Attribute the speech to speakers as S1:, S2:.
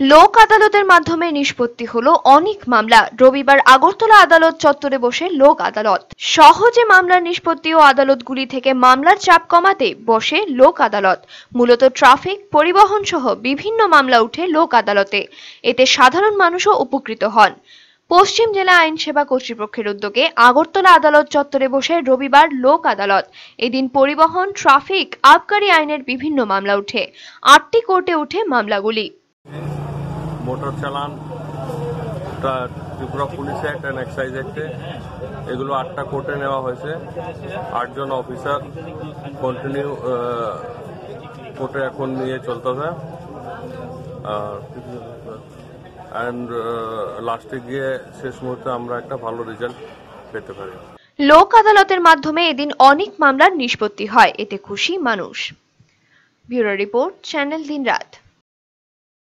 S1: লোক আদালতের মাধ্যমে নিষ্পত্তি হলো অনেক মামলা। রবিবার আগরতলা আদালত চত্বরে বসে লোক আদালত। সহজে মামলার নিষ্পত্তি ও আদালতগুলি থেকে মামলার চাপ কমাতে বসে লোক আদালত। মূলত ট্রাফিক, পরিবহন সহ বিভিন্ন মামলা উঠে লোক আদালতে। এতে সাধারণ মানুষও উপকৃত হন। পশ্চিম জেলা আইন সেবা কর্তৃপক্ষের উদ্যোগে আগরতলা আদালত চত্বরে বসে রবিবার লোক আদালত। এদিন পরিবহন, ট্রাফিক, আবকারী আইনের বিভিন্ন মামলা উঠে। আটটি কোর্টে উঠে মামলাগুলি।
S2: মোটর চালান Tripura police act and excise অ্যাক্টে এগুলো আটটা কোর্টে নেওয়া হয়েছে। আটজন অফিসার কন্টিনিউ কোর্টে এখন নিয়ে চলতেছে অ্যান্ড লাস্টে গিয়ে শেষ মুহূর্তে আমরা একটা ভালো রেজাল্ট পেতে পারি।
S1: লোক আদালতের মাধ্যমে এদিন অনেক মামলার নিষ্পত্তি হয়। এতে খুশি মানুষ। ব্যুরো রিপোর্ট, চ্যানেল দিনরাত।